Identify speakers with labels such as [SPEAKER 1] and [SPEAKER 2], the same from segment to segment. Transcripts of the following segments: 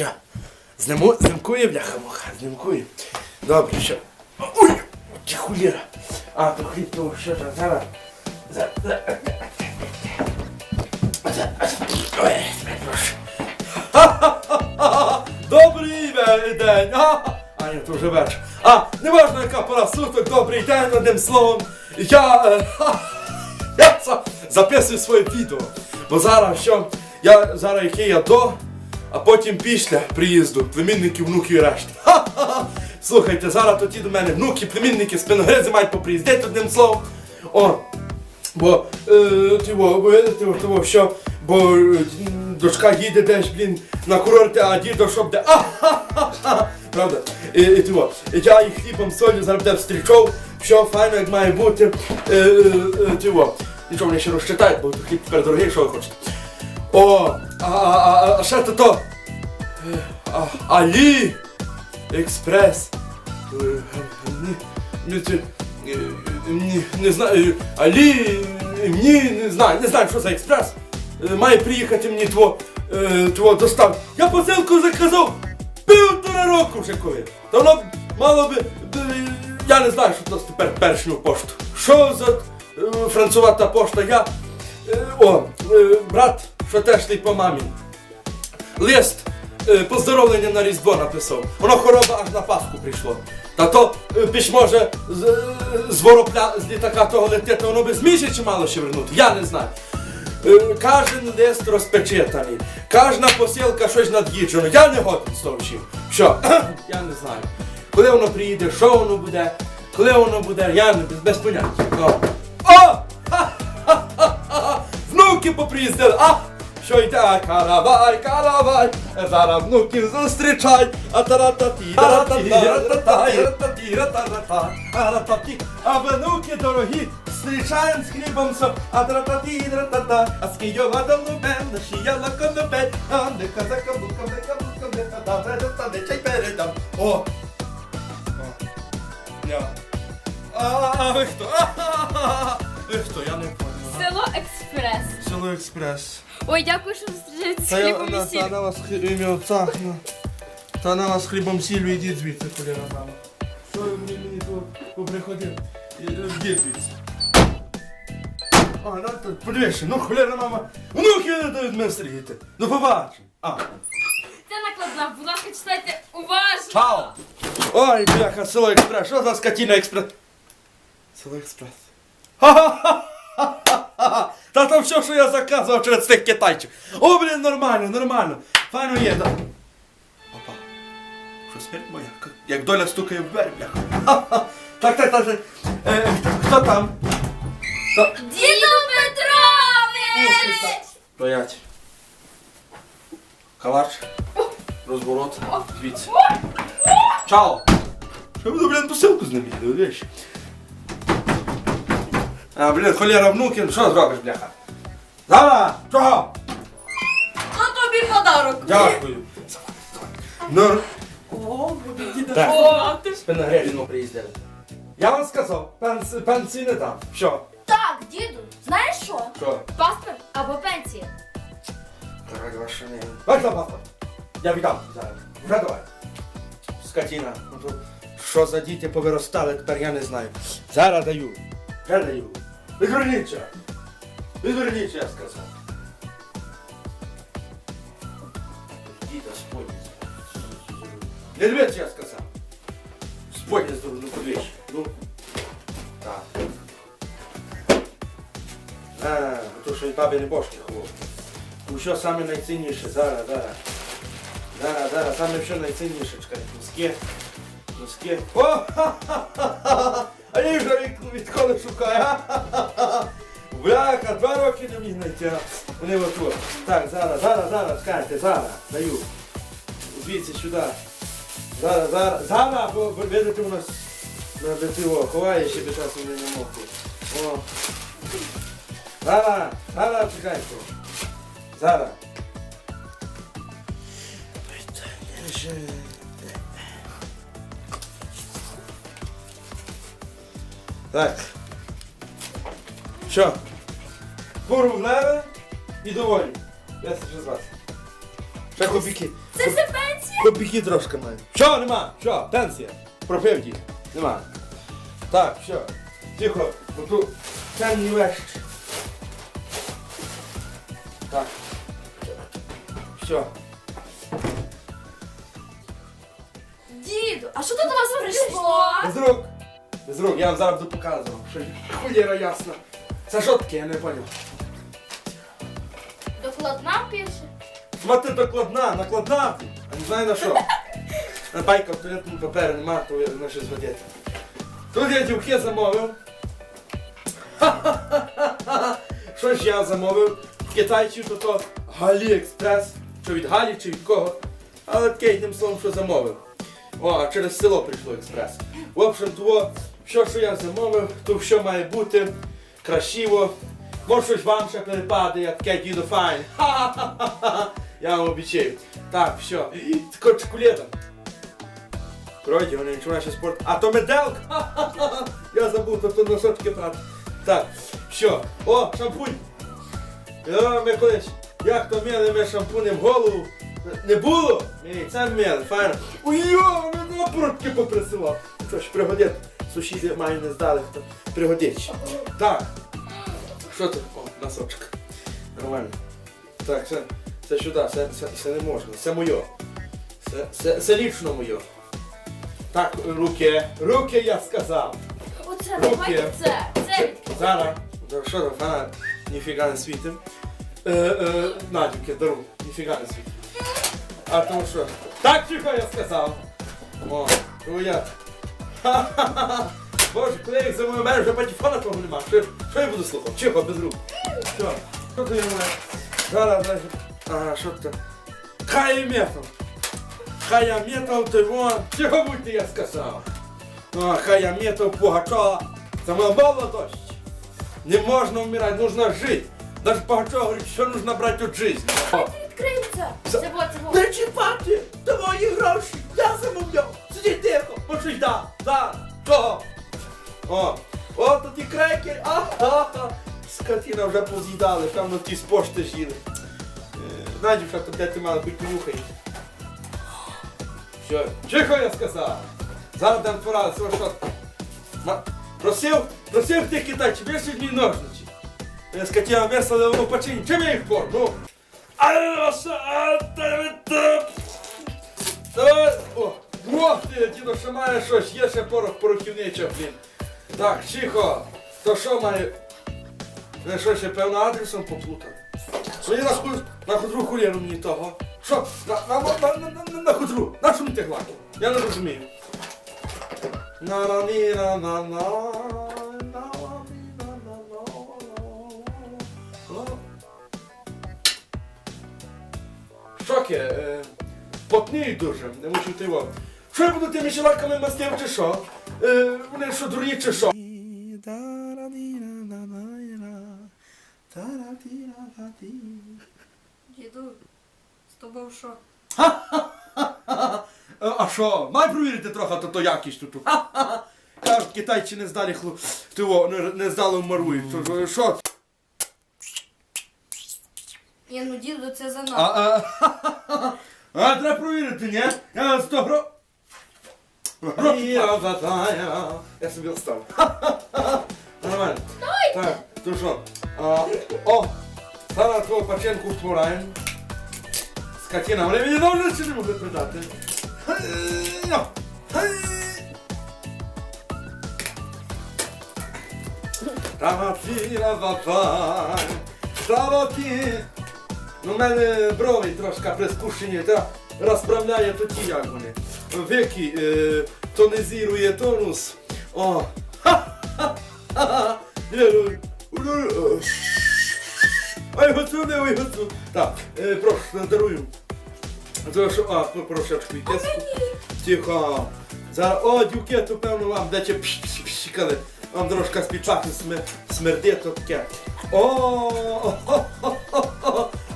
[SPEAKER 1] Що? Зніму, знімкує, бляха муха, знімкує. Добре, що? Ой, ті хуліра. А, то хліб, то що зараз. За- за- за- Ой, прошу. Добрий день! А, ні, то вже вечір. А, не важно, яка пора суток, добрий день, одним словом. Я, я за- записую своє відео. Бо зараз що? Я зараз який я до, а потім після приїзду племінників, внуків і решти. Ха-ха-ха! Слухайте, зараз то ті до мене внуки, племінники, спиногризи мають поприїздити одним словом. О, Бо е, що, бо е, дочка їде десь, блін, на курорти, а дідо щоб де. А-ха-ха-ха! Правда? І, і ти я їх хлібом солі зараз буде що файно, як має бути. Е, е. Нічого вони ще розчитають, бо хліб тепер дорогий, що ви хочете. О, а, а, ще то то. Алі Експрес. Ні, не знаю, Алі, ні, не знаю, не знаю, що за експрес. Має приїхати мені тво, е, тво достав. Я посилку заказав півтора року вже коли. Та воно мало би, я не знаю, що це тепер першню пошту. Що за е, францувата пошта? Я, е, о, брат, що теж ти по мамі. Лист е, поздоровлення на Різдво написав. Воно хвороба аж на Пасху прийшло. Та то е, письмо же з, е, з воропля з літака того летить, воно без місяці мало ще вернути. Я не знаю. Е, Кожен лист розпечатаний, кожна посилка щось над'їджено. Я не годен з того всім. Що? я не знаю. Коли воно приїде, що воно буде, коли воно буде, я не без, без поняття. О! О! Внуки поприїздили, а? Що йде, каравай, каравай, зараз внуків зустрічай, а тарататі, тарататі, тарататі, тарататі, а внуки дорогі, зустрічаєм з хлібом со, а тарататі, таратата, а з Києва до Лубен, шияла конопель, а не казака, бука, бука, бека, та, та, та, чай передам. О! Я. А, ви хто? Ви хто? Я не понял.
[SPEAKER 2] Село Експрес.
[SPEAKER 1] Село Експрес.
[SPEAKER 2] Ой, дякую, що зустрічаєте з
[SPEAKER 1] Та я
[SPEAKER 2] хлібом
[SPEAKER 1] на,
[SPEAKER 2] і
[SPEAKER 1] та
[SPEAKER 2] сіль.
[SPEAKER 1] на вас хліб ім'я отца. ну. Та на вас хлібом сіллю ідіть звідси, коли дама. Що ви мені, мені тут поприходив? Ідіть звідси. А, ну то подивіться, ну холера мама. Внуки не дають мене стрігати. Ну побачимо. А.
[SPEAKER 2] Це накладна, будь ласка, читайте уважно.
[SPEAKER 1] Чао. Ой, бляха, село Експрес. Що за скотіна Експрес? Село Експрес. Ха-ха-ха-ха-ха-ха. Та там все, що я заказував через тих китайців. О, блін, нормально, нормально. Файно є, так. Опа. Що смерть моя? Як доля стукає в двері, бляха. Ха-ха. Так, так, так. так. Е, хто там? Хто?
[SPEAKER 2] Діду Петрович!
[SPEAKER 1] Стоять. Калач. Розворот. Звідси. Чао. Що ви, блін, посилку з ним їдете. А, блін, холера внукин, що зробиш, бляха? Зала! Чого?
[SPEAKER 2] То тобі подарок.
[SPEAKER 1] Дякую. Ну,
[SPEAKER 2] О, буде діда.
[SPEAKER 1] Так.
[SPEAKER 2] О, ти ж.
[SPEAKER 1] спиногрежено приїздили. Я вам сказав, пенс- пенсії не дам. Що?
[SPEAKER 3] Так, діду, знаєш що?
[SPEAKER 1] Що?
[SPEAKER 3] Паспорт або пенсія.
[SPEAKER 1] Не. Дай за паспорт. Я віддам зараз. Вже давай. Скотіна. Ну то що за діти повиростали, тепер я не знаю. Зараз даю. Вже даю. Відверніться. Відверніться, я сказав. Діда сподні. Не дивіться, я сказав. Сподні здорово, ну подивіться. Ну. Так. А, то що й бабі не бошки хлопці. Ну що саме найцінніше? Зараз, зараз. Зараз, зараз, саме що найцінніше, чекай. Носки. Носки. О! ха-ха-ха-ха! А я вже відколи шукаю. Бляха, два роки не міг знайти. Вони отут. Так, зараз, зараз, зараз, скажете, зараз, даю. Звідси сюди. Зараз, зараз, зараз, бо видите, у нас на дитиво ховає ще би часом не мокрий. О. Зараз, зараз, чекайте. Зараз. Так. Що? Куру в леве і доволі. Я вже з вас. Ще копійки.
[SPEAKER 2] Це все пенсія?
[SPEAKER 1] Копійки трошки маю. Що нема? Що? Пенсія. Пропив дід. Нема. Так, все. Тихо. Бо тут ценні вещі. Так. Все.
[SPEAKER 3] Діду, а що тут у вас прийшло?
[SPEAKER 1] Рук. Без рук. Я вам зараз буду показував. Що хуєра ясна. Це що таке, я не поняв.
[SPEAKER 3] Докладна пише.
[SPEAKER 1] Смотри, докладна, накладна, а не знаю на що. На байка в туалетному папері нема, то я на щось згодити. Тут я дівки замовив. Що ж я замовив? В Китайчі то то Галі-Експрес. Чи від Галі, чи від кого. Але таке одним словом, що замовив. О, а через село прийшло експрес. В общем, то, що, що я замовив, то все має бути красиво. Може щось вам ще перепаде, як таке дідо файн. Ха-ха-ха-ха. Я вам обіцяю. Так, все. Тако чоколада. Пройді, вони нічого ще спорт. А то меделка. Ха-ха-ха. Я забув, то то носочки брати. Так, все. О, шампунь. О, ми колись, як то мили ми шампунем голову. Не було? Ми це мили, файно. Ой-йо, ми на породки поприсилав. Що ж, пригодить. Сусіди маю не здали, хто пригодить. Так. Що тут? О, носочок. Нормально. Так, це, це сюди, це, це, це не можна, це моє. Це, це, це лічно моє. Так, руки, руки я сказав.
[SPEAKER 3] Оце,
[SPEAKER 1] Руки.
[SPEAKER 3] давайте це. Це.
[SPEAKER 1] Зараз. Да, Що там, фанат? Ніфіга не світим. Е, е, Надюки, дару, ніфіга не світим. А тому що? Так тихо я сказав. О, то я. Боже, я їх замовив, у мене вже патефона того нема. Що, що я буду слухати? Чихо, без рук. Що? Що ти мене? Зараз, зараз. Ага, що це? Хай метал. Хай метал, ти вон. Чого будьте, я сказав. А, хай метал Пугачова. Це моя молодость. Не можна вмирати, нужно жити. Даже Пугачова говорить, що нужно брати від життя.
[SPEAKER 3] Відкриється.
[SPEAKER 1] Це-
[SPEAKER 3] Це вот, це вот.
[SPEAKER 1] Не чіпати! Це мої гроші! Я замовляв! Сиди тихо! Почуй, да! Да! Чого? О! О, тут і крекер! Ага! Скотина вже поз'їдали, там на ті з пошти з'їли. Е, Надюша, то де ти мала бути нюхай. Що? Чихо я сказав! Зараз дам пора, свого шотка. Просив, просив тих китайців, вішать мені ножниці. Я скотина весело в почині. Чим я їх пор? Ну? Давай, о, о, ти, діду, що має щось, є ще порох порохівнича, блін. Так, чихо, то що має? Ви що ще певно адресом поплутали? Свої на, на худру хулєну мені того. Що? На, на, на, на, на, на худру. На що мені ти гладив? Я не розумію. на на на на на Шоки, потний дуже, не мучив його. Що я буду тими щелаками мастив чи що? Е, вони що дурні чи що?
[SPEAKER 2] Діду, з тобою що?
[SPEAKER 1] Е, А що? Май провірити трохи, то то якість тут. Ха-ха-ха. Кажуть, китайці не здали хлу... Того, не, не здали вмарують. То, що?
[SPEAKER 2] Ні, ну діду, це
[SPEAKER 1] А,
[SPEAKER 2] занадто.
[SPEAKER 1] а, ха-ха-ха. а треба провірити, ні? Я 100 гро... Ja zataja. Ja sobie odstał. Normalnie. Tak, to już on. A, o! Stara tu pacjenków porałem. Skatina, ale mnie dobrze czyny mu wypytaty. No! Tamatina zataj. Zawodki. No mamy browy troszkę, preskuszy nie, teraz rozprawiają to ci jak no nie. wieki yy, toniziruje тонус. O! Ha! Ha! Ha! ой, готуне. Так, е, прошу, надаруй. Прошу, а, прошу, квітеску. Тихо. Зараз о, дюкету, певно вам дече пшикали. Вам трошка спічати смерде, то таке. О,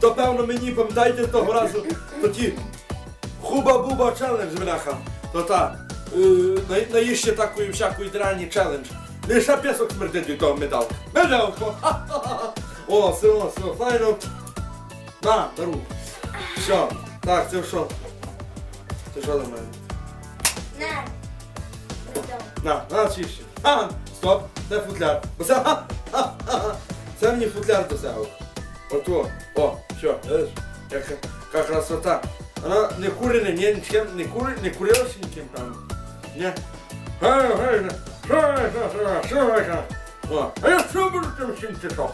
[SPEAKER 1] то певно мені, пам'ятаєте, того разу, тоді хуба-буба челендж, бляха. То та, е, на- наїжте такої всякої драні челендж. Ще пісок смердить від того медалка. Медалко! О, все, все, файно. На, дару. Все, так, це що? Ти що до мене?
[SPEAKER 3] Не. Придам.
[SPEAKER 1] На, на чище. А, стоп, це футляр. Бо це, ха, ха, ха. це мені футляр досягав. Ото, о, що, видиш, яка красота. Вона не курене, ні, нічим, не кури, не курила ще ніким там. О, а я що буду тим всім що?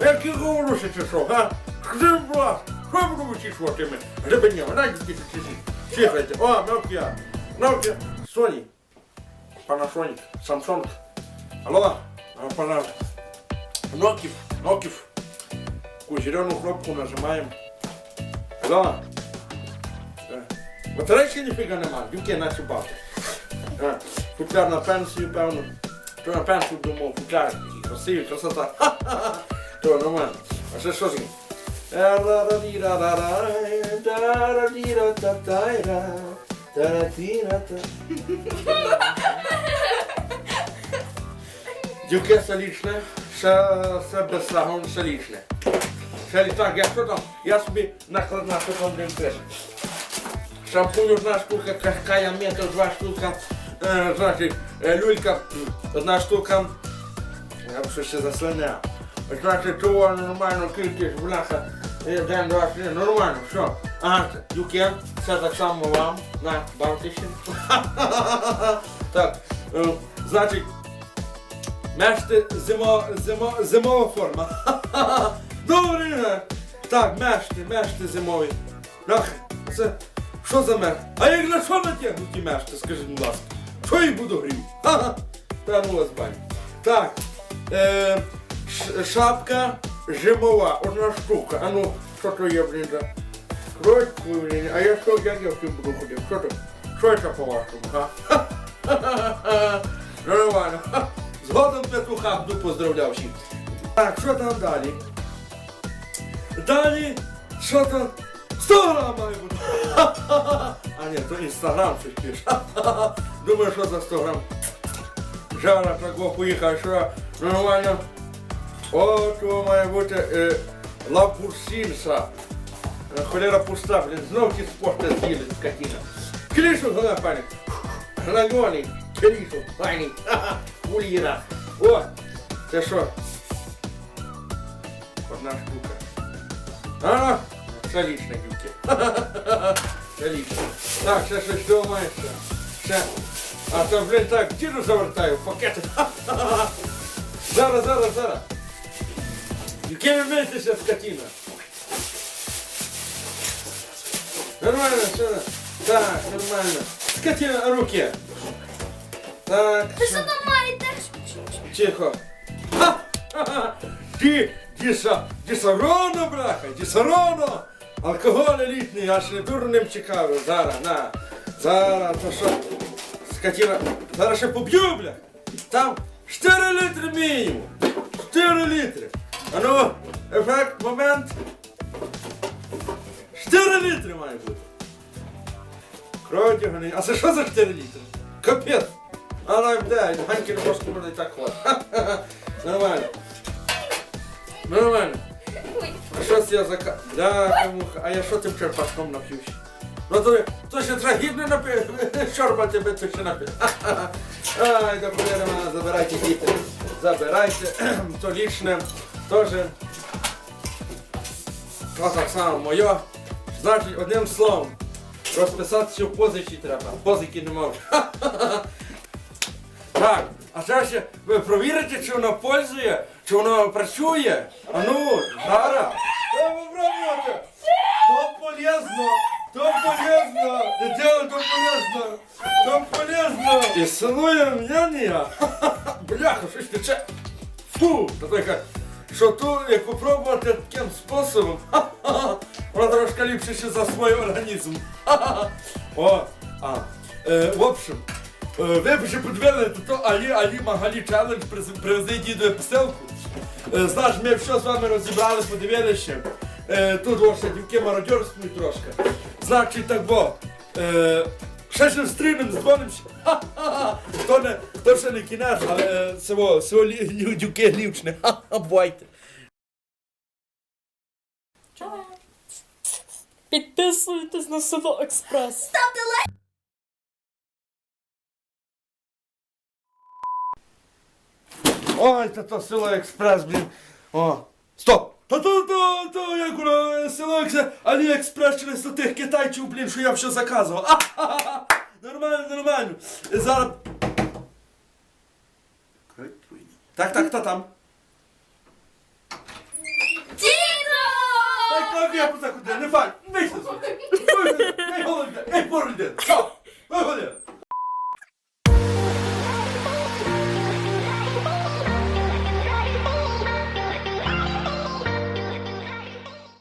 [SPEAKER 1] Як я говорю, що га? Скажи, будь ласка, що буду вичішувати ми? Гребенєва, дайте ті чисі. Чихайте, о, Nokia, Nokia, Sony. Panasonic, Samsung. Алло, а, пожалуйста. Нокив, Нокив. Такую зеленую кнопку нажимаем. Алло. Да. Батарейки ніфіга нема, дюки наче бати. Футляр на пенсію, певно. То на пенсію думав, футляр такий красота. То нормально. А ще що ж? Та-ра-ді-ра-ра-ра, Дюке солічне, ще, ще без сагон солічне. Ще так, я що там? Я собі накладна, що там пише. Шампунь одна штука, кая мета два штука, е, значить, е, люлька одна штука. Я б що ще заслиняв. Значить, нормально кількість, бляха, е, день, два, три, нормально, все. Ага, Юке, це так само вам, на, бавтеся. Так, е, значить, Мешти зимо, зимо, зимова форма. Добрий день. Так, мешти, мешти зимові. Ах, це що за меш? А як на що натягнуті мешти, скажіть, будь ласка. Що їх буду грів? Ну вас баню. Так. Е, шапка зимова, одна штука. А ну, що то є, блін, за? Кротку, блін. А я що, як я в цим буду ходити? Що то? Що це по-вашому, га? Ха-ха-ха. Нормально. Ха. Згодом петуха буду поздравляв всіх. Так, що там далі? Далі, що там? 100 грам має бути. А ні, то інстаграм щось пише. Думаю, що за 100 грам. Жара такого поїхав, що нормально. О, то має бути е, лапурсінса. Е, Холера пуста, блін, знов ті спорти з'їли, скотина. Клішу, головне, пані. Граньоний, клішу, пані. Ха-ха, Куліра. О, це що? Одна штука. А, лічне, дівки. Це лічне. Так, що маєш ще? Ще. А то, блін, так, діду завертаю, пакети. Зараз, зараз, зараз. Яке ви митися, скотина? Нормально, все. Так, нормально. Скотина, руки. Так.
[SPEAKER 3] Ти що там маєте?
[SPEAKER 1] Тихо. Ха! Ха-ха! Ді, діса, дісароно, бляха, дісароно! Алкоголь елітний, аж не дурним цікавий. Зараз, на. Зараз, то що? Скотина. Зараз ще поб'ю, бля. Там 4 літри мінімум. 4 літри. А ну, ефект, момент. 4 літри має бути. Крові гони. А це що за 4 літри? Капець. А ну, дай, Ганьки може буде і так хватить. Нормально. Нормально.
[SPEAKER 2] Ой.
[SPEAKER 1] А що це я за ка... Бляха, муха, а я що тим черпачком нап'юсь? Ну то, ще треба гідно напи... Чорба тебе то ще напи. Ай, да хуя мене, забирайте діти. Забирайте, то лічне, тоже. То так само моє. Значить, одним словом, розписатися в позичі треба. Позики не можу. Так, а це ще ви провірите, чи воно пользує, чи воно працює? А ну, зараз. Пробувати. То полезно, то полезно, дитя, то полезно, то полезно. Існує мнення. Бляха, щось тече. Фу, та така, що ту, як попробувати таким способом, воно трошки ліпше ще за свій організм. О, а, е, в общем, е, ви б ще подивили, то то Алі, Алі Магалі челендж привези дідові посилку. Е, Знаєш, ми все з вами розібрали, подивилися ще. Е, Тут ваше дівки мародьорствують трошки. Значить так бо. Е, Ще ще встрінем, дзвонимося. Ха-ха-ха. То, не, то ще не кінець, але лі- лі- дівки лівчне. Ха-ха, бувайте.
[SPEAKER 4] Підписуйтесь на село Експрес.
[SPEAKER 3] Ставте лайк.
[SPEAKER 1] Ой, та то село Експрес, блін. О, стоп! Та то, то, то, як воно, село Експрес, Аліекспрес через то тих китайців, блін, що я все заказував. А-ха-ха-ха. Нормально, нормально. Зараз... Так, так, хто там?
[SPEAKER 3] Діду!
[SPEAKER 1] Так, так, я позаходи, не факт, не Ей, голубя, ей, породин, що? Виходи.